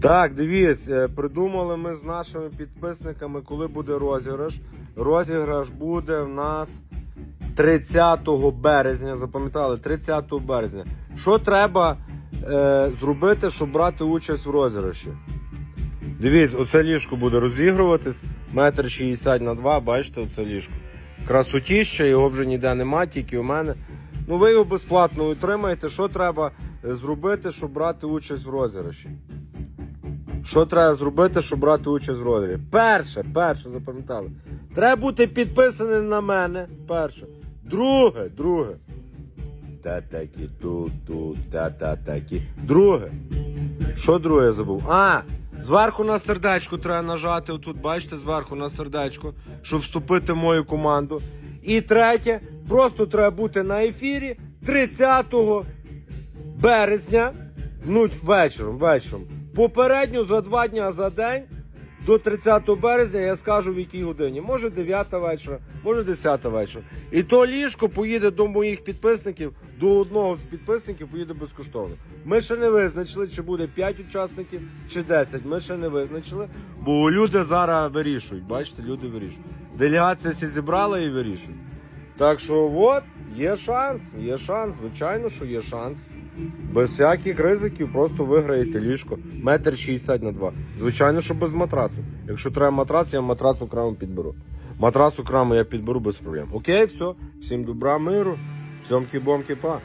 Так, дивіться, е, придумали ми з нашими підписниками, коли буде розіграш. Розіграш буде в нас 30 березня. Запам'ятали, 30 березня. Що треба е, зробити, щоб брати участь в розіграші? Дивіться, оце ліжко буде розігруватись. Метр 60 на 2, бачите, оце ліжко. Красотіще, його вже ніде нема, тільки у мене. Ну ви його безплатно отримаєте. Що треба е, зробити, щоб брати участь в розіграші? Що треба зробити, щоб брати участь в розіграші? Перше, перше, запам'ятали. Треба бути підписаним на мене. Перше. Друге, друге. Та такі тут, тут, та та такі. Друге. Що друге я забув? А! Зверху на сердечко треба нажати. Отут, бачите, зверху на сердечко, щоб вступити в мою команду. І третє, просто треба бути на ефірі 30 березня, ну вечором, вечором. Попередньо за два дня за день до 30 березня я скажу в якій годині. Може 9 вечора, може 10 вечора. І то ліжко поїде до моїх підписників, до одного з підписників поїде безкоштовно. Ми ще не визначили, чи буде 5 учасників, чи 10. Ми ще не визначили, бо люди зараз вирішують. Бачите, люди вирішують. Делегація всі зібрала і вирішують. Так що от, є шанс, є шанс, звичайно, що є шанс. Без всяких ризиків просто виграєте ліжко. Метр 60 на два. Звичайно, що без матрасу. Якщо треба матрац, я матрас окремо підберу. Матрас окремо я підберу без проблем. Окей, все. Всім добра, миру. Сьомки-бомки, па.